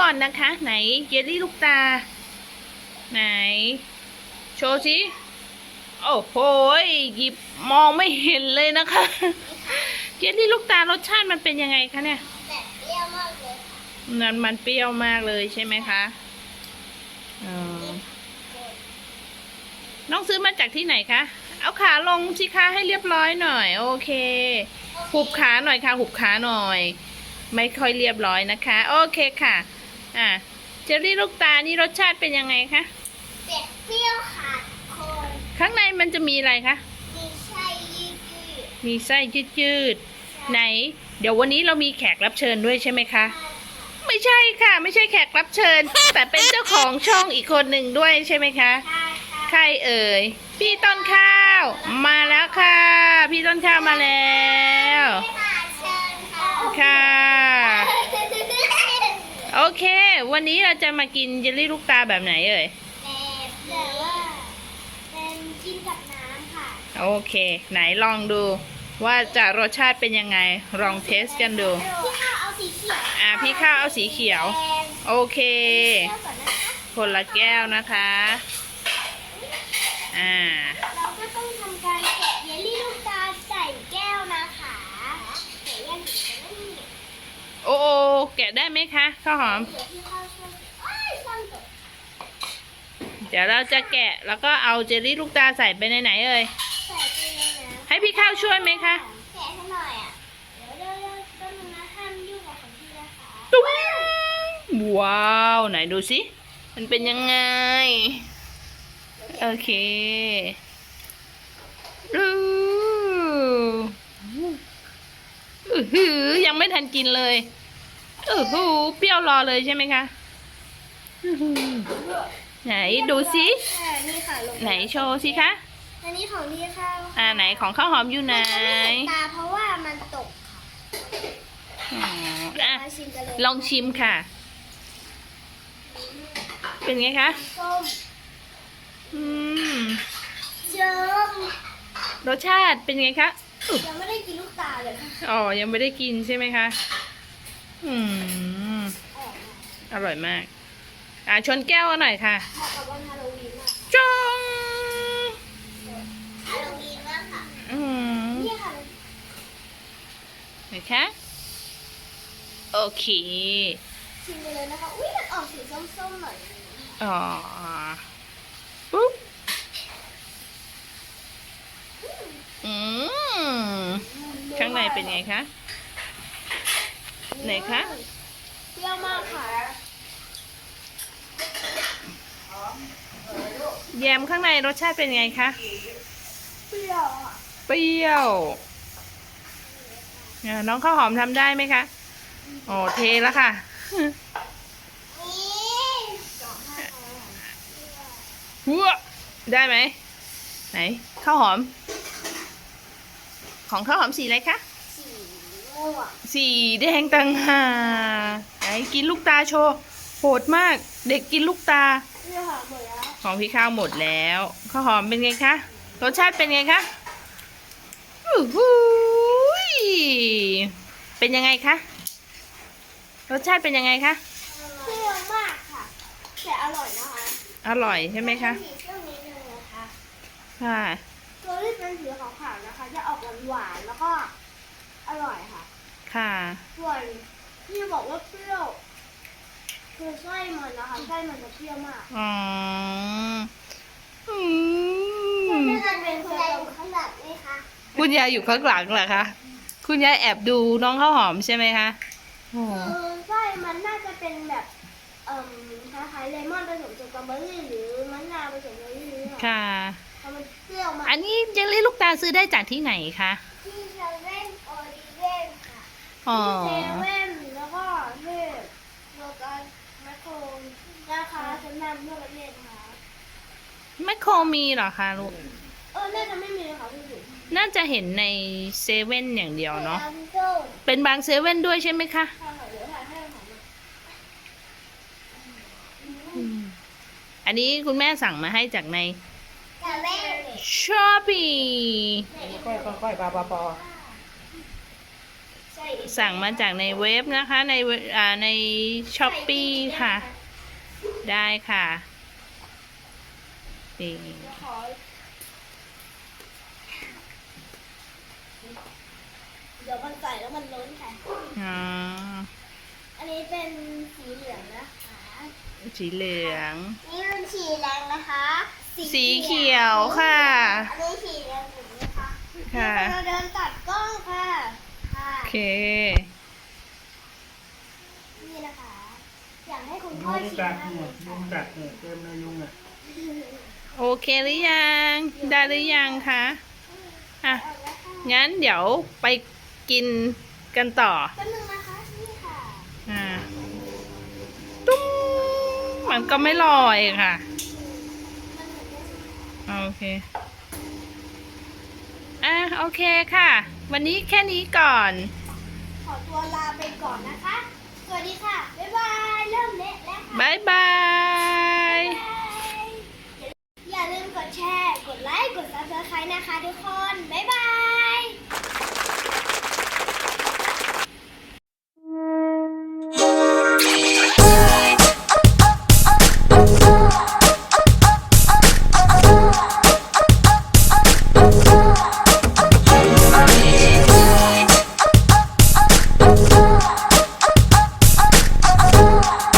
ก่อนนะคะ ไหนเยลลี่ลูกตา ไหน โชว์สิโอ้โหยหยิบมองไม่เห็นเลยนะคะเยลลี่ลูกตารสชาติมันเป็นยังไงคะเนี่ยแต่เปรี้ยวมากเลยค่ะมันมันเปรี้ยวมากเลยใช่ไหมคะอ๋อน้องซื้อมาจากที่ไหนคะ เอาขาลงสิคะให้เรียบร้อยหน่อย โอเค หุบขาหน่อยค่ะ หุบขาหน่อย ไม่ค่อยเรียบร้อยนะคะ โอเคค่ะ อะเจลลี่ลูกตานี่รสชาติเป็นยังไงคะเผ็ดเปรี้ยวขาดคนข้างในมันจะมีอะไรคะมีไส้ยืดยืดมีไส้ยืดๆไหน เดี๋ยววันนี้เรามีแขกรับเชิญด้วยใช่ไหมคะ ไม่ใช่ค่ะ ไม่ใช่แขกรับเชิญ แต่เป็นเจ้าของช่องอีกคนหนึ่งด้วยใช่ไหมคะใช่ค่ะใครเอ่ย พี่ต้นข้าว มาแล้วค่ะ พี่ต้นข้าวมาแล้ว ค่ะเชิญค่ะ ค่ะ โอเค วันนี้เราจะมากินเยลลี่ลูกตาแบบไหนเอ่ยแต่ว่าเป็นกินกับน้ำค่ะโอเค ไหนลองดู ว่าจะรสชาติเป็นยังไงลองเทสกันดู พี่ข้าวเอาสีเขียวอะพี่ข้าวเอาสีเขียวแดงโอเค เขียวก่อนนะคะคนละแก้วนะคะ อ่า เราก็ต้องทำการแกะเยลลี่ลูกตาใส่แก้วนะคะเดี๋ยวแยกถึงจะไม่มีโอ้โอแกะได้ไหมคะข้าวหอม เดี๋ยวพี่ข้าวช่วยเอ้ยซ่อนตก เดี๋ยวเราจะแกะแล้วก็เอาเจลลี่ลูกตาใส่ไปในไหนเอ่ยใส่ไปเลยนะให้พี่ข้าวช่วยไหมคะแกะให้หน่อยอะเดี๋ยวเดี๋ยวเดี๋ยวแป๊บนึงนะห้ามยุ่งกับของพี่นะคะตุ้มว้าวไหนดูสิมันเป็นยังไง โอเคอู้อื้อหือยังไม่ทันกินเลยอือหูเปรี้ยวรอเลยใช่ไหมคะอื้อหือ ไหนดูสิอ่านี่ค่ะลงไหนโชว์สิคะ อันนี้ของพี่ข้าวอ่าไหนของข้าวหอมอยู่ไหนมันจะไม่เห็นตาเพราะว่ามันตกอ๋อเดี๋ยวอะมาชิมกันเลยลองชิมค่ะ เป็นไงคะ ส้มอืมเยิ้มรสชาติเป็นไงคะอุ๊ยยังไม่ได้กินลูกตาเลยค่ะอ๋อ ยังไม่ได้กินใช่ไหมคะ อืม อร่อยมาก อ่าชนแก้วกันหน่อยค่ะเหมาะกับวันฮาโลวีนมากจงฮาโลวีนมากค่ะ อืมนี่ค่ะนะคะโอเคชิมไปเลยนะคะ อุ้ยมันออกสีส้มๆหน่อย อ๋อปุ๊บอืมข้างในเป็นไงคะ ไหนคะ เปรี้ยวมากค่ะ แยมข้างในรสชาติเป็นไงคะ เปรี้ยวอะเปรี้ยวอ่าน้องข้าวหอมทำได้ไหมคะ โอ้เทแล้วค่ะ นี่สองห้าหัวได้ไหม ไหนข้าวหอม ของข้าวหอมสีอะไรคะ สีม่วงสีแดงตังหากไหนกินลูกตาโชว์โหดมาก เด็กกินลูกตา นี่ค่ะหมดแล้วของพี่ข้าวหมดแล้วข้าวหอมเป็นไงคะรสชาติเป็นไงคะอู้หูยเป็นยังไงคะรสชาติเป็นยังไงคะเปรี้ยวมากค่ะแต่อร่อยนะคะอร่อยใช่ไหมคะสีเปรี้ยวนิดนึงนะคะค่ะตัวที่เป็นสีขาวๆนะคะ จะออกหวานๆแล้วก็อร่อยค่ะ ค่ะส่วนที่บอกว่าเปรี้ยว คือไส้มันนะคะไส้มันจะเปรี้ยวมากอ๋ออืมันมจะเป็นคนละขนาดไหมคะคุณยายอยู่ข้างหลังเหรอคะ คุณยายแอบดูน้องข้าวหอมใช่ไหมคะโอ้คือไส้มันน่าจะเป็นแบบเอ่มคล้ายๆเลมอนผสมสตรอเบอรี่หรือมะนาวผสมเบอร์รี่ค่ะค่ะเพราะมันเปรี้ยวมากอันนี้เจลลี่ลูกตาซื้อได้จากที่ไหนคะที่เซเว่นออริเว่นค่ะอ๋อที่เซเว่นแล้วก็ที่โลตัสแมคโครราคาชั้นนำทั่วประเทศค่ะ แม คโครมีเหรอคะลูก เออ น่าจะไม่มีค่ะพี่บุ๋มน่าจะเห็นในเซเว่นอย่างเดียวเนาะน้ำส้มเป็นบางเซเว่นด้วยใช่ไหมคะค่ะเดี๋ยวถ่ายให้ค่ะอันนี้คุณแม่สั่งมาให้จากในเซเว่นช้อปปี้ค่อยค่อยค่อยปอปอปอใส่สั่งมาจากในเว็บนะคะ ในเว็บอ่าในช้อปปีค่ะ ได้ค่ะ นี่ขอเดี๋ยวมันใส่แล้วมันล้นค่ะ อ๋อ อันนี้เป็นสีเหลืองนะคะ สีเหลือง นี่เป็นสีแดงนะคะ สีเขียวค่ะ อันนี้สีแดงอยู่นะคะค่ะเราเดินตัดกล้องค่ะค่ะโอเค นี่นะคะ อยากให้คุณยุพ่องชิมกัดมากเนี่เลยยยุงกัดเนี่ยเต็มเลยยุงอะ โอเคหรือยัง ได้หรือยังคะอะเอาละค่ะ งั้นเดี๋ยวไปกินกันต่อแป๊บนึงนะคะนี่ค่ะอ่าตุ้มมันก็ไม่ลอยค่ะมันเหมือนจะสีโอเค อะโอเคค่ะ วันนี้แค่นี้ก่อน ขอตัวลาไปก่อนนะคะ สวัสดีค่ะ บ๊ายบาย เริ่มเละแล้วค่ะบายบาย อ